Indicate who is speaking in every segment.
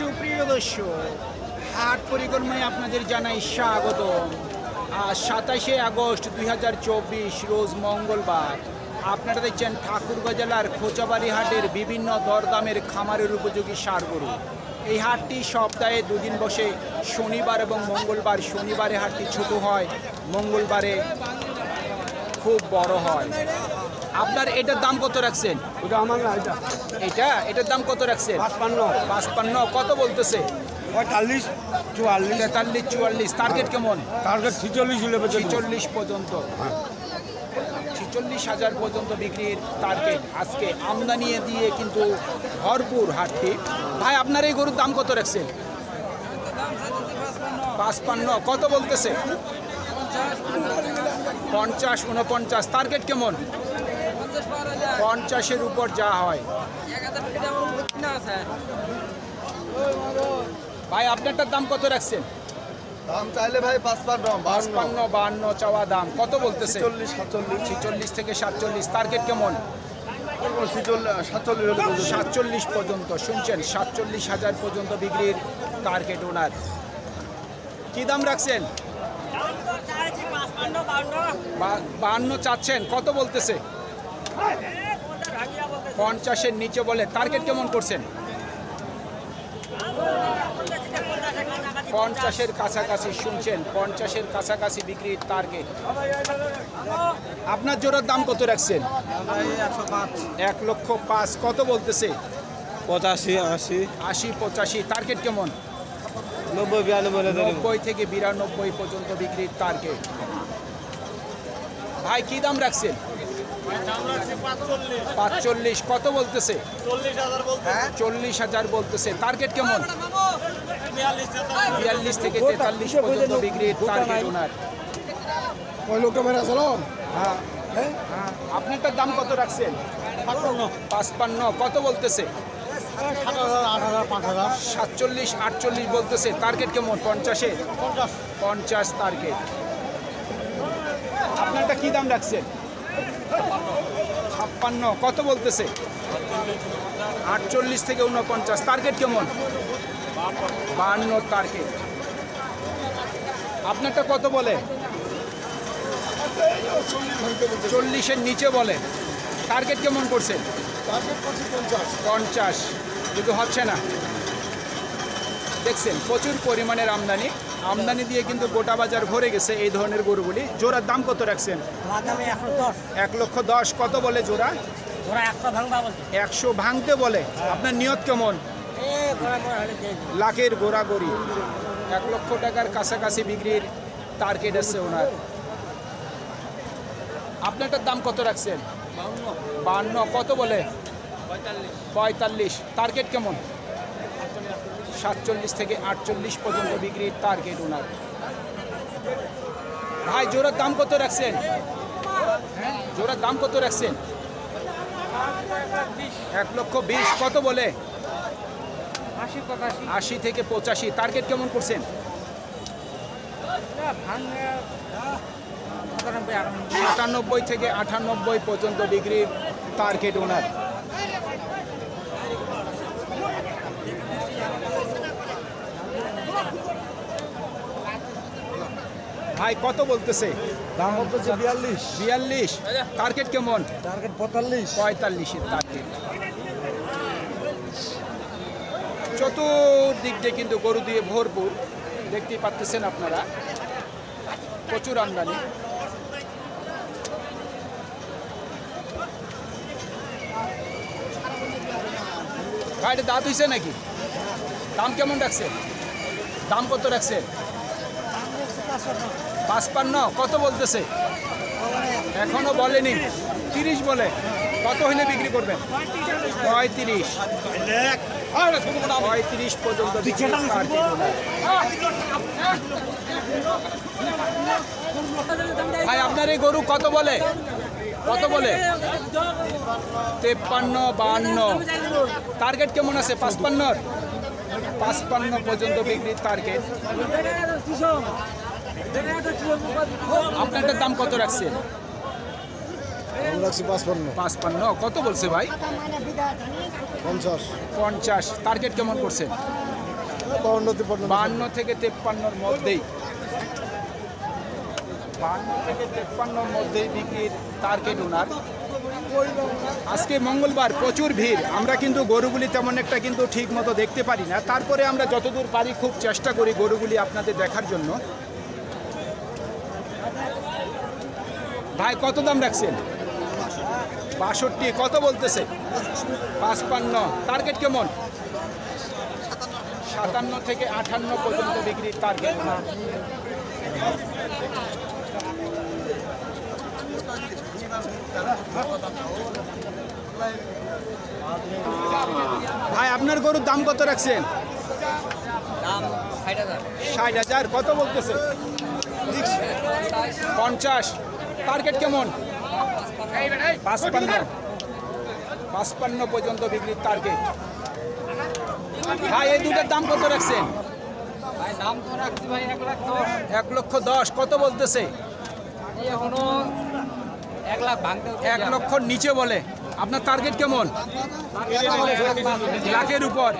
Speaker 1: সুপ্রিয় দর্শক, হাট পরিক্রমায় আপনাদের জানাই স্বাগত আজ সাতাশে আগস্ট দুই হাজার চব্বিশ, রোজ মঙ্গলবার। আপনারা দেখছেন ঠাকুরগাঁ জেলার খোঁচাবাড়ি হাটের বিভিন্ন দরদামের খামারের উপযোগী সার গরু এই হাটটি সপ্তাহে দুদিন বসে, শনিবার এবং মঙ্গলবার শনিবারে হাটটি ছোট হয়, মঙ্গলবারে খুব বড় হয়। আপনার এটার দাম কত রাখছেন?
Speaker 2: ওটা আমার না এটা।
Speaker 1: এটা? এটার দাম কত রাখছেন?
Speaker 2: পাঁচপান্ন।
Speaker 1: পাঁচপান্ন। কত বলতেছে?
Speaker 2: পঁয়তাল্লিশ চুয়াল্লিশ।
Speaker 1: তেতাল্লিশ চুয়াল্লিশ। টার্গেট কেমন?
Speaker 2: টার্গেট ছিচল্লিশ
Speaker 1: ছিচল্লিশ পর্যন্ত। ছিচল্লিশ হাজার পর্যন্ত বিক্রির টার্গেট আজকে আমদানি দিয়ে কিন্তু ভরপুর হাটটি। ভাই আপনার এই গরুর দাম কত রাখছেন? পাঁচপান্ন। কত বলতেছে? পঞ্চাশ উনপঞ্চাশ। টার্গেট কেমন? পঞ্চাশের উপর যা হয়। ভাই আপনারটার দাম কত রাখছেন?
Speaker 3: দাম চাইলে ভাই পাঁচপান্ন
Speaker 1: পাঁচপান্ন চাওয়া দাম। কত বলতেছে?
Speaker 3: চল্লিশ সাতচল্লিশ।
Speaker 1: ছিচল্লিশ থেকে সাতচল্লিশ। টার্গেট কেমন?
Speaker 3: সাতচল্লিশ
Speaker 1: পর্যন্ত। শুনছেন সাতচল্লিশ হাজার পর্যন্ত বিক্রির টার্গেট ওনার কি দাম রাখছেন? বা- বাহান্ন চাচ্ছেন। কত বলতেছে? পঞ্চাশের নিচে বলে টার্গেট কেমন করছেন? পঞ্চাশের কাছাকাছি শুনছেন পঞ্চাশের কাছাকাছি বিক্রির টার্গেট আপনার জোড়ার দাম কত রাখছেন? এক লক্ষ পাঁচ কত বলতেছে?
Speaker 2: পঁচাশি আশি।
Speaker 1: আশি পঁচাশি টার্গেট কেমন?
Speaker 2: নব্বই বিরানব্বই
Speaker 1: নব্বই থেকে বিরানব্বই পর্যন্ত বিক্রির টার্গেট ভাই কি দাম রাখছেন? পাঁচচল্লিশ কত বলতেছে? চল্লিশ হাজার বলতেছে। টার্গেট কেমন? বিয়াল্লিশ থেকে তেতাল্লিশ পর্যন্ত বিক্রির টার্গেট ওনার।
Speaker 2: ওই লোকটা মেরে আসলো
Speaker 1: হ্যাঁ। হ্যাঁ? আপনারটার দাম কত রাখছেন? পাঁচপান্ন। কত বলতেছে?
Speaker 2: আট হাজার
Speaker 1: সাতচল্লিশ আটচল্লিশ বলতেছে। টার্গেট কেমন? পঞ্চাশে?
Speaker 2: পঞ্চাশ।
Speaker 1: পঞ্চাশ টার্গেট আপনারটা কি দাম রাখছেন? ছাপ্পান্ন, কত বলতেছে? আটচল্লিশ থেকে উনপঞ্চাশ টার্গেট কেমন? বাহান্ন টার্গেট আপনারটা কত বলে? চল্লিশের নিচে বলে। টার্গেট কেমন করছেন পঞ্চাশ। কিন্তু হচ্ছে না, দেখছেন প্রচুর পরিমাণের আমদানি। আমদানি দিয়ে কিন্তু গোটা বাজার ভরে গেছে এই ধরনের গরুগুলি। জোড়ার দাম কত রাখছেন? এক লক্ষ দশ কত বলে জোড়া? একশো ভাঙতে বলে। আপনার নিয়ত কেমন? লাখের গোড়াগড়ি। এক লক্ষ টাকার কাছাকাছি বিক্রির টার্গেট আছে ওনার। আপনারটার দাম কত রাখছেন? বান্ন কত বলে? পঁয়তাল্লিশ। টার্গেট কেমন? সাতচল্লিশ থেকে আটচল্লিশ পর্যন্ত বিক্রির টার্গেট ওনার। ভাই জোড়ার দাম কত রাখছেন? জোড়ার দাম কত রাখছেন? এক লক্ষ বিশ কত বলে?
Speaker 4: আশি
Speaker 1: থেকে পঁচাশি টার্গেট কেমন করছেন?
Speaker 4: সাতানব্বই
Speaker 1: থেকে আটানব্বই পর্যন্ত বিক্রির টার্গেট ওনার। ভাই কত বলতেছে?
Speaker 2: দাম হচ্ছে বিয়াল্লিশ।
Speaker 1: বিয়াল্লিশ। টার্গেট কেমন?
Speaker 2: টার্গেট পঁয়তাল্লিশ।
Speaker 1: পঁয়তাল্লিশের টার্গেট চতুর্দিক দিয়ে কিন্তু গরু দিয়ে ভরপুর। দেখতেই পাচ্ছেন আপনারা। প্রচুর আমদানি। গাড়িতে দাঁত হয়েছে নাকি? দাম কেমন রাখছে দাম কত রাখছে পাঁচপান্ন, কত বলতেছে? এখনও বলেনি, তিরিশ বলে। কত হইলে বিক্রি করবেন? পঁয়ত্রিশ। পঁয়ত্রিশ পর্যন্ত ভাই, আপনার এই গরু কত বলে? কত বলে? তেপ্পান্ন, বাহান্ন। টার্গেট কেমন আছে? পাঁচপান্নর? পাঁচপান্ন পর্যন্ত বিক্রির টার্গেট। আপনারটার দাম কত রাখছেন
Speaker 2: দাম রাখছি পাঁচপান্ন।
Speaker 1: পাঁচপান্ন। কত বলছে ভাই?
Speaker 2: পঞ্চাশ।
Speaker 1: পঞ্চাশ। টার্গেট কেমন করছেন? বান্ন থেকে তেপ্পান্নর মধ্যেই। বান্ন থেকে তেপ্পান্নর মধ্যেই বিক্রির টার্গেট ওনার। আজকে মঙ্গলবার প্রচুর ভিড়। আমরা কিন্তু গরুগুলি তেমন একটা কিন্তু ঠিক মতো দেখতে পারি না। তারপরে আমরা যতদূর পারি খুব চেষ্টা করি গরুগুলি আপনাদের দেখার জন্য। ভাই কত দাম রাখছেন? বাষট্টি কত বলতেছে? পাঁচপান্ন টার্গেট কেমন? সাতান্ন থেকে আটান্ন পর্যন্ত বিক্রির টার্গেট ভাই আপনার গরুর দাম কত রাখছেন?
Speaker 4: ষাট হাজার
Speaker 1: কত বলতেছে? পঞ্চাশ। টার্গেট কেমন? পাঁচপান্ন। পাঁচপান্ন পর্যন্ত বিক্রির টার্গেট ভাই এই দুটোর দাম কত রাখছেন?
Speaker 4: এক
Speaker 1: লক্ষ দশ। কত বলতেছে?
Speaker 4: এক
Speaker 1: লক্ষর নিচে বলে। আপনার টার্গেট কেমন? লাখের উপর।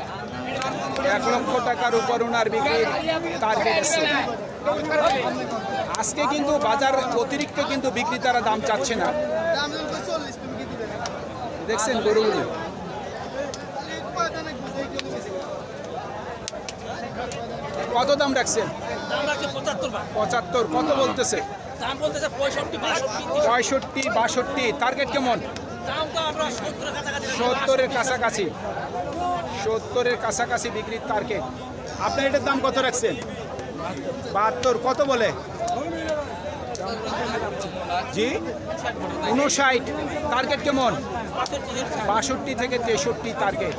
Speaker 1: এক লক্ষ টাকার উপর ওনার বিক্রির টার্গেট এসছে। আজকে কিন্তু বাজার অতিরিক্ত কিন্তু বিক্রেতারা দাম চাচ্ছে না। দেখছেন গরুগুলি কত দাম রাখছেন?
Speaker 4: পঁচাত্তর
Speaker 1: কত বলতেছে?
Speaker 4: পঁয়ষট্টি বাষট্টি।
Speaker 1: টার্গেট কেমন?
Speaker 4: সত্তরের কাছাকাছি।
Speaker 1: সত্তরের কাছাকাছি বিক্রির টার্গেট আপনার এটার দাম কত রাখছেন? বাহাত্তর, কত বলে? জি? উনষাট টার্গেট কেমন? বাষট্টি থেকে তেষট্টি টার্গেট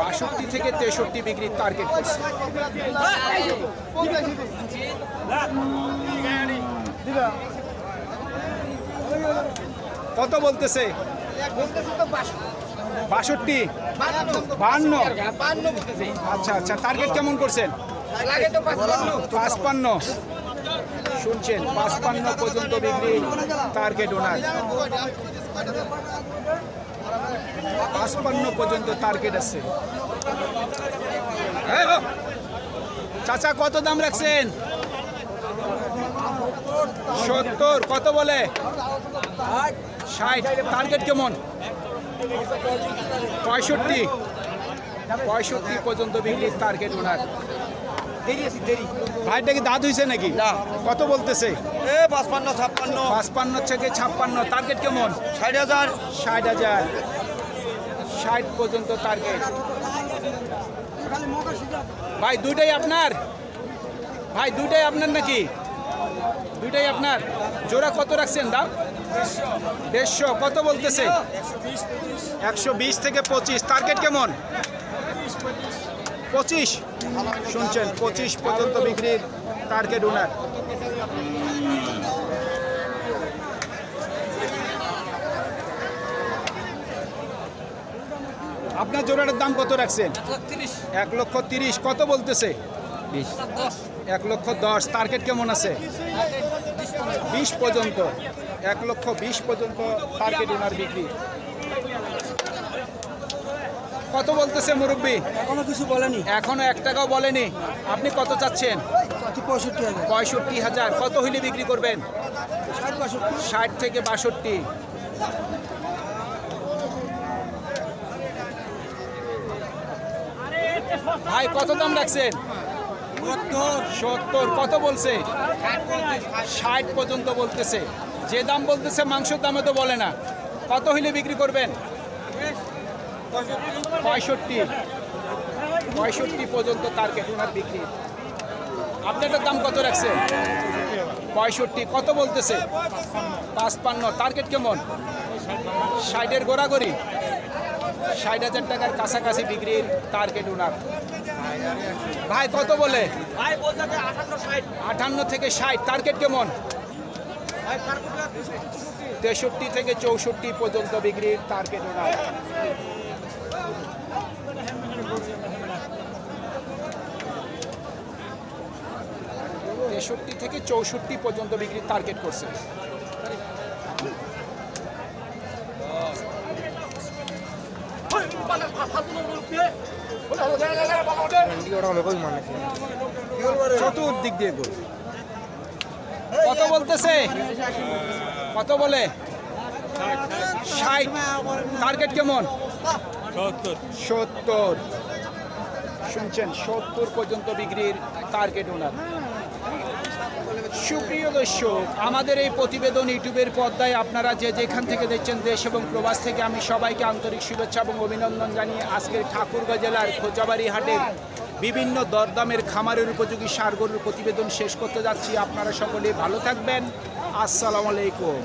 Speaker 1: বাষট্টি থেকে তেষট্টি বিক্রির টার্গেট কত বলতেছে? বাষট্টি? বান্ন আচ্ছা আচ্ছা টার্গেট কেমন করছেন? পাঁচপান্ন। শুনছেন, পাঁচপান্ন পর্যন্ত বিক্রি টার্গেট ওনার। পাঁচপান্ন পর্যন্ত টার্গেট আছে। চাচা, কত দাম রাখছেন? সত্তর, কত বলে? ষাট। টার্গেট কেমন? পঁয়ষট্টি। পঁয়ষট্টি পর্যন্ত বিক্রির টার্গেট ওনার ভাইটা কি দাঁত হয়েছে নাকি?
Speaker 3: না।
Speaker 1: কত বলতেছে?
Speaker 3: এ পাঁচপান্ন ছাপ্পান্ন।
Speaker 1: পাঁচপান্ন থেকে ছাপ্পান্ন। টার্গেট কেমন?
Speaker 3: ষাট হাজার।
Speaker 1: ষাট হাজার। ষাট পর্যন্ত টার্গেট ভাই দুইটাই আপনার? ভাই দুইটাই আপনার নাকি? দুইটাই আপনার। জোড়া কত রাখছেন দাম? দেড়শো কত বলতেছে? একশো বিশ থেকে পঁচিশ। টার্গেট কেমন? পঁচিশ। শুনছেন পঁচিশ পর্যন্ত বিক্রির টার্গেট ওনার আপনার জোড়াটার দাম কত রাখছেন? এক লক্ষ তিরিশ। কত বলতেছে? এক লক্ষ দশ। টার্গেট কেমন আছে? বিশ পর্যন্ত। এক লক্ষ বিশ পর্যন্ত টার্গেট ওনার বিক্রি। কত বলতেছে মুরব্বী?
Speaker 2: এখনও কিছু বলেনি।
Speaker 1: এখনও এক টাকাও বলেনি। আপনি কত চাচ্ছেন?
Speaker 2: পঁয়ষট্টি হাজার।
Speaker 1: পঁয়ষট্টি হাজার। কত হইলে বিক্রি করবেন?
Speaker 2: ষাট
Speaker 1: ষাট থেকে বাষট্টি। ভাই কত দাম রাখছেন? সত্তর। কত বলছে? ষাট পর্যন্ত বলতেছে। যে দাম বলতেছে মাংসের দামে তো বলে না। কত হইলে বিক্রি করবেন? পঁয়ষট্টি। পঁয়ষট্টি পর্যন্ত টার্গেট ওনার বিক্রি। আপনাদের দাম কত রাখছেন পঁয়ষট্টি। কত বলতেছে? পাঁচপান্ন। টার্গেট কেমন? ষাটের গোড়াগড়ি। ষাট হাজার টাকার কাছাকাছি বিক্রির টার্গেট ওনার। ভাই কত বলে?
Speaker 4: আঠান্ন
Speaker 1: আটান্ন থেকে ষাট। টার্গেট কেমন? তেষট্টি থেকে চৌষট্টি পর্যন্ত বিক্রির টার্গেট ওনার তেষট্টি থেকে চৌষট্টি পর্যন্ত বিক্রির টার্গেট করছে। চতুর্দিক দিয়ে কত বলতেছে? কত বলে? ষাট। টার্গেট কেমন? সত্তর। শুনছেন সত্তর পর্যন্ত বিক্রির টার্গেট ওনার সুপ্রিয় দর্শক আমাদের এই প্রতিবেদন ইউটিউবের পর্দায় আপনারা যে যেখান থেকে দেখছেন দেশ এবং প্রবাস থেকে আমি সবাইকে আন্তরিক শুভেচ্ছা এবং অভিনন্দন জানিয়ে আজকের ঠাকুরগাঁ জেলার খোঁচাবাড়ি হাটের বিভিন্ন দরদামের খামারের উপযোগী সার গরুর প্রতিবেদন শেষ করতে যাচ্ছি। আপনারা সকলে ভালো থাকবেন। আসসালামু আলাইকুম।